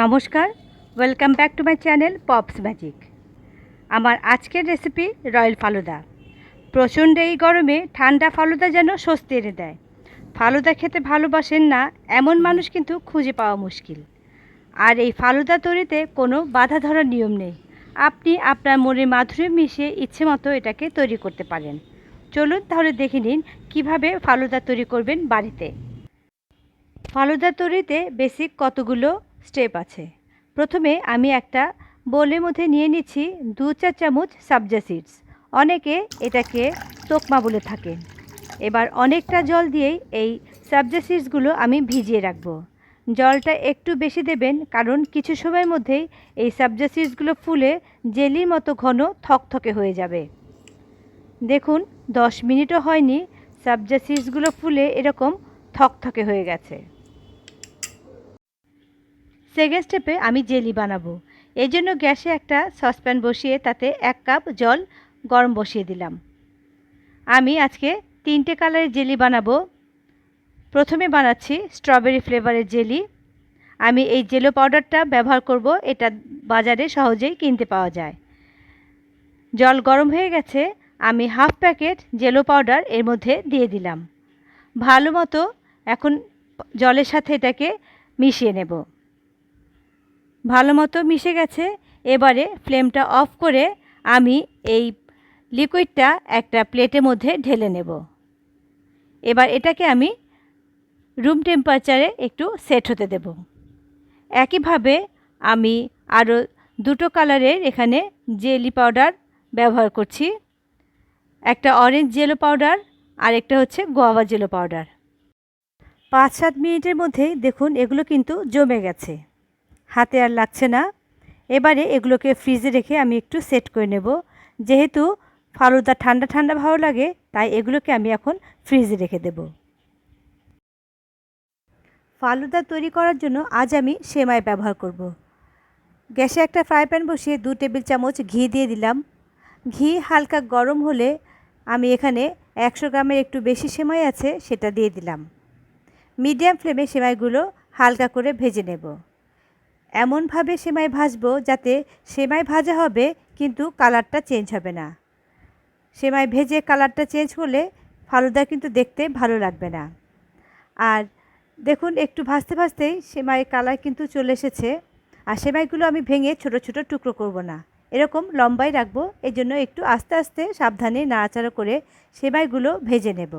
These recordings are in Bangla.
নমস্কার welcome back to my channel Pops Magic আমার আজকের রেসিপি রয়্যাল ফালুদা। প্রচণ্ড এই গরমে ঠান্ডা ফালুদা যেন স্বস্তি এনে দেয়। ফালুদা খেতে ভালোবাসেন না, এমন মানুষ কিন্তু খুঁজে পাওয়া মুশকিল। আর এই ফালুদা তৈরিতে কোনো বাধা ধরার নিয়ম নেই। আপনি আপনার মনের মাধুরী মিশিয়ে ইচ্ছে মতো এটাকে তৈরি করতে পারেন। চলুন তাহলে দেখে নিন কীভাবে ফালুদা তৈরি করবেন বাড়িতে। ফালুদা তৈরিতে বেসিক কতগুলো স্টেপ আছে। প্রথমে আমি একটা বোলের মধ্যে নিয়ে নিচ্ছি দু চার চামচ সাবজা সিডস। অনেকে এটাকে তোকমা বলে থাকেন। এবার অনেকটা জল দিয়েই এই সাবজা সিডসগুলো আমি ভিজিয়ে রাখব। জলটা একটু বেশি দেবেন কারণ কিছু সময়ের মধ্যেই এই সাবজা সিডসগুলো ফুলে জেলির মতো ঘন থকথকে হয়ে যাবে। দেখুন, দশ মিনিটও হয়নি, সাবজা সিডসগুলো ফুলে এরকম থকথকে হয়ে গেছে। সেকেন্ড স্টেপে আমি জেলি বানাবো। এই জন্য গ্যাসে একটা সসপ্যান বসিয়ে তাতে এক কাপ জল গরম বসিয়ে দিলাম। আমি আজকে তিনটে কালারের জেলি বানাবো। প্রথমে বানাচ্ছি স্ট্রবেরি ফ্লেভারের জেলি। আমি এই জেলো পাউডারটা ব্যবহার করব, এটা বাজারে সহজেই কিনতে পাওয়া যায়। জল গরম হয়ে গেছে, আমি হাফ প্যাকেট জেলো পাউডার এর মধ্যে দিয়ে দিলাম। ভালো মতো এখন জলের সাথে এটাকে মিশিয়ে নেব। ভালো মতো মিশে গেছে। এবারে ফ্লেমটা অফ করে আমি এই লিকুইডটা একটা প্লেটের মধ্যে ঢেলে নেব। এবার এটাকে আমি রুম টেম্পারেচারে একটু সেট হতে দেব। একইভাবে আমি আরও দুটো কালারের এখানে জেলি পাউডার ব্যবহার করছি। একটা অরেঞ্জ জেলো পাউডার আর একটা হচ্ছে গোয়াবা জেলো পাউডার। পাঁচ সাত মিনিটের মধ্যেই দেখুন এগুলো কিন্তু জমে গেছে। হাতে আর লাগছে না। এবারে এগুলোকে ফ্রিজে রেখে আমি একটু সেট করে নেব। যেহেতু ফালুদা ঠান্ডা ঠান্ডা ভালো লাগে, তাই এগুলোকে আমি এখন ফ্রিজে রেখে দেব। ফালুদা তৈরি করার জন্য আজ আমি সেমাই ব্যবহার করব। গ্যাসে একটা ফ্রাই প্যান বসিয়ে দু টেবিল চামচ ঘি দিয়ে দিলাম। ঘি হালকা গরম হলে আমি এখানে একশো গ্রামের একটু বেশি সেমাই আছে, সেটা দিয়ে দিলাম। মিডিয়াম ফ্লেমে সেমাইগুলো হালকা করে ভেজে নেব। এমনভাবে সেমাই ভাজবো যাতে সেমাই ভাজা হবে, কিন্তু কালারটা চেঞ্জ হবে না। সেমাই ভেজে কালারটা চেঞ্জ হলে ফালুদা কিন্তু দেখতে ভালো লাগবে না। আর দেখুন, একটু ভাজতে ভাজতেই সেমাই কালার কিন্তু চলে এসেছে। আর সেমাইগুলো আমি ভেঙে ছোট ছোট টুকরো করব না। এরকম লম্বাই রাখব এই জন্য একটু আস্তে আস্তে সাবধানে নাড়াচাড়া করে সেমাইগুলো ভেজে নেব।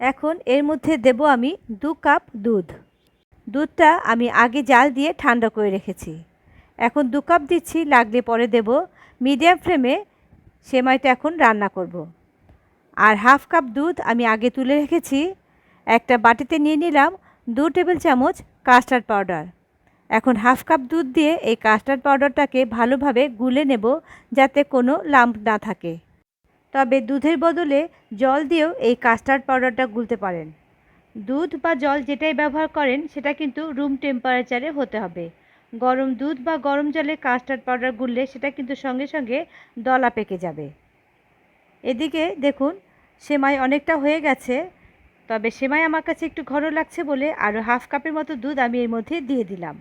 এখন এর মধ্যে দেব আমি দু কাপ দুধ। দুধটা আমি আগে জাল দিয়ে ঠান্ডা করে রেখেছি। এখন দু কাপ দিচ্ছি, লাগলে পরে দেব। মিডিয়াম ফ্লেমে সেমাইটা এখন রান্না করব। আর হাফ কাপ দুধ আমি আগে তুলে রেখেছি। একটা বাটিতে নিয়ে নিলাম দু টেবিল চামচ কাস্টার্ড পাউডার। এখন হাফ কাপ দুধ দিয়ে এই কাস্টার্ড পাউডারটাকে ভালোভাবে গুলে নেব যাতে কোনো লাম্প না থাকে। তবে দুধের বদলে জল দিয়েও এই কাস্টার্ড পাউডারটা গুলতে পারেন। দুধ বা জল যেটাই ব্যবহার করেন, সেটা কিন্তু রুম টেম্পারেচারে হতে হবে। গরম দুধ বা গরম জলে কাস্টার্ড পাউডার গুললে সেটা কিন্তু সঙ্গে সঙ্গে দলা পেকে যাবে। এদিকে দেখুন, সেমাই অনেকটা হয়ে গেছে, তবে সেমাই আমার কাছে একটু ঘন লাগছে বলে আরও হাফ কাপের মতো দুধ আমি এর মধ্যে দিয়ে দিলাম।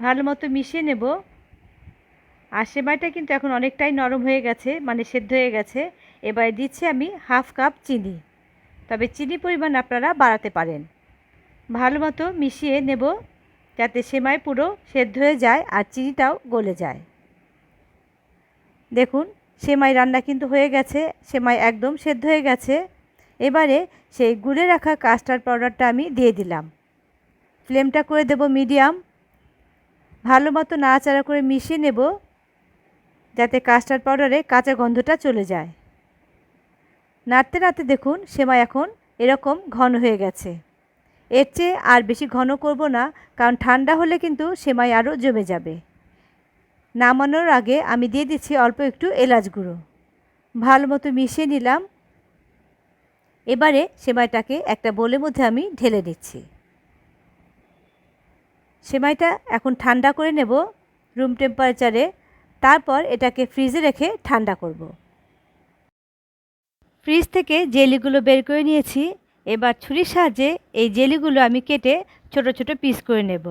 ভালো মতো মিশিয়ে নেব। আর সেমাইটা কিন্তু এখন অনেকটাই নরম হয়ে গেছে মানে সেদ্ধ হয়ে গেছে। এবারে দিচ্ছি আমি হাফ কাপ চিনি। তবে চিনি পরিমাণ আপনারা বাড়াতে পারেন। ভালো মতো মিশিয়ে নেব যাতে সেমাই পুরো সেদ্ধ হয়ে যায় আর চিনিটাও গলে যায়। দেখুন, সেমাই রান্না কিন্তু হয়ে গেছে, সেমাই একদম সেদ্ধ হয়ে গেছে। এবারে সেই গুলে রাখা কাস্টার্ড পাউডারটা আমি দিয়ে দিলাম। ফ্লেমটা করে দেব মিডিয়াম। ভালো মতো নাড়াচাড়া করে মিশিয়ে নেব যাতে কাস্টার্ড পাউডারে কাঁচা গন্ধটা চলে যায়। নাড়তে নাড়তে দেখুন, সেমাই এখন এরকম ঘন হয়ে গেছে। এর চেয়ে আর বেশি ঘন করব না, কারণ ঠান্ডা হলে কিন্তু সেমাই আরও জমে যাবে। নামানোর আগে আমি দিয়ে দিচ্ছি অল্প একটু এলাচ গুঁড়ো। ভালো মতো মিশিয়ে নিলাম। এবারে সেমাইটাকে একটা বোলের মধ্যে আমি ঢেলে দিচ্ছি। সেমাইটা এখন ঠান্ডা করে নেব রুম টেম্পারেচারে, তারপর এটাকে ফ্রিজে রেখে ঠান্ডা করব। ফ্রিজ থেকে জেলিগুলো বের করে নিয়েছি। এবার ছুরির সাহায্যে এই জেলিগুলো আমি কেটে ছোট ছোট পিস করে নেব।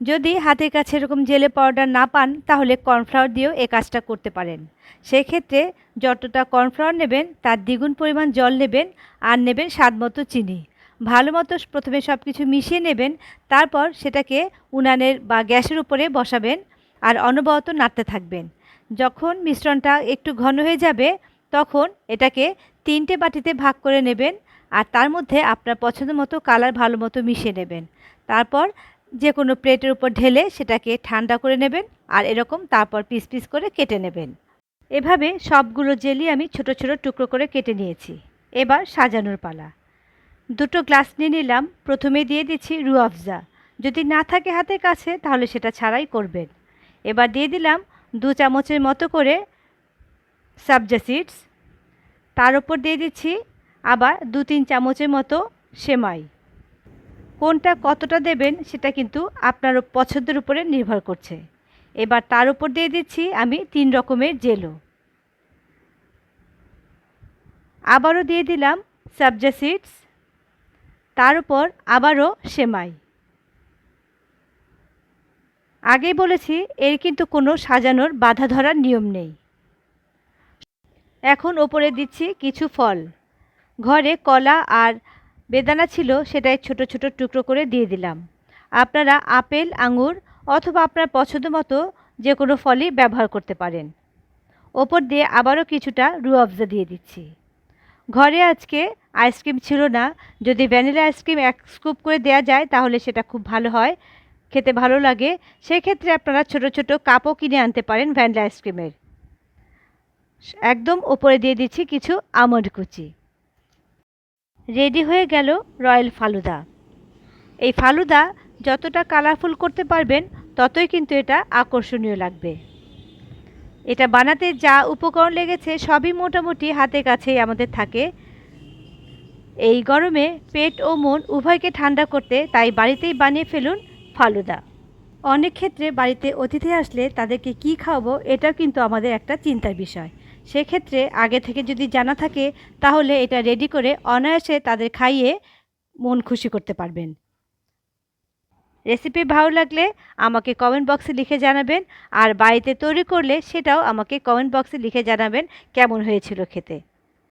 যদি হাতের কাছে এরকম জেলে পাউডার না পান, তাহলে কর্নফ্লাওয়ার দিয়েও এই কাজটা করতে পারেন। সেই ক্ষেত্রে যতটা কর্নফ্লাওয়ার নেবেন, তার দ্বিগুণ পরিমাণ জল নেবেন আর নেবেন স্বাদ মতো চিনি। ভালো মতো প্রথমে সব কিছু মিশিয়ে নেবেন, তারপর সেটাকে উনানের বা গ্যাসের উপরে বসাবেন আর অনবরত নাড়তে থাকবেন। যখন মিশ্রণটা একটু ঘন হয়ে যাবে তখন এটাকে তিনটে বাটিতে ভাগ করে নেবেন আর তার মধ্যে আপনার পছন্দ মতো কালার ভালো মতো মিশিয়ে নেবেন। তারপর যে কোনো প্লেটের উপর ঢেলে সেটাকে ঠান্ডা করে নেবেন আর এরকম তারপর পিস পিস করে কেটে নেবেন। এভাবে সবগুলো জেলি আমি ছোট ছোট টুকরো করে কেটে নিয়েছি। এবার সাজানোর পালা। দুটো গ্লাস নিয়ে নিলাম। প্রথমে দিয়ে দিচ্ছি রুয়াফজা যদি না থাকে হাতের কাছে, তাহলে সেটা ছাড়াই করবেন। এবার দিয়ে দিলাম দু চামচের মতো করে সাবজা সিডস। তার উপর দিয়ে দিচ্ছি আবার দু তিন চামচের মতো সেমাই। কোনটা কতটা দেবেন সেটা কিন্তু আপনার পছন্দের উপরে নির্ভর করছে। এবার তার উপর দিয়ে দিচ্ছি আমি তিন রকমের জেলো। আবারও দিয়ে দিলাম সাবজা সিডস। তার উপর আবারও সেমাই। আগেই বলেছি, এর কিন্তু কোনো সাজানোর বাধা ধরার নিয়ম নেই। এখন ওপরে দিচ্ছি কিছু ফল। ঘরে কলা আর বেদানা ছিল, সেটাই ছোট ছোট টুকরো করে দিয়ে দিলাম। আপনারা আপেল, আঙুর অথবা আপনার পছন্দ মতো যে কোনো ফলই ব্যবহার করতে পারেন। ওপর দিয়ে আবারও কিছুটা রুয়াবজা দিয়ে দিচ্ছি। ঘরে আজকে আইসক্রিম ছিল না। যদি ভ্যানিলা আইসক্রিম এক স্কুপ করে দেওয়া যায়, তাহলে সেটা খুব ভালো হয়, খেতে ভালো লাগে। সেক্ষেত্রে আপনারা ছোট ছোট কাপও কিনে আনতে পারেন ভ্যানিলা আইসক্রিমের। একদম ওপরে দিয়ে দিচ্ছি কিছু আমন্ড কুচি। রেডি হয়ে গেল রয়্যাল ফালুদা। এই ফালুদা যতটা কালারফুল করতে পারবেন, ততই কিন্তু এটা আকর্ষণীয় লাগবে। এটা বানাতে যা উপকরণ লেগেছে সবই মোটামুটি হাতে কাছেই আমাদের থাকে। এই গরমে পেট ও মন উভয়কে ঠান্ডা করতে তাই বাড়িতেই বানিয়ে ফেলুন ফালুদা। অনেক ক্ষেত্রে বাড়িতে অতিথি আসলে তাদেরকে কি খাওয়াবো, এটাও কিন্তু আমাদের একটা চিন্তার বিষয়। সেক্ষেত্রে আগে থেকে যদি জানা থাকে, তাহলে এটা রেডি করে অনায়াসে তাদের খাইয়ে মন খুশি করতে পারবেন। রেসিপি ভালো লাগলে আমাকে কমেন্ট বক্সে লিখে জানাবেন, আর বাড়িতে তৈরি করলে সেটাও আমাকে কমেন্ট বক্সে লিখে জানাবেন কেমন হয়েছিল খেতে।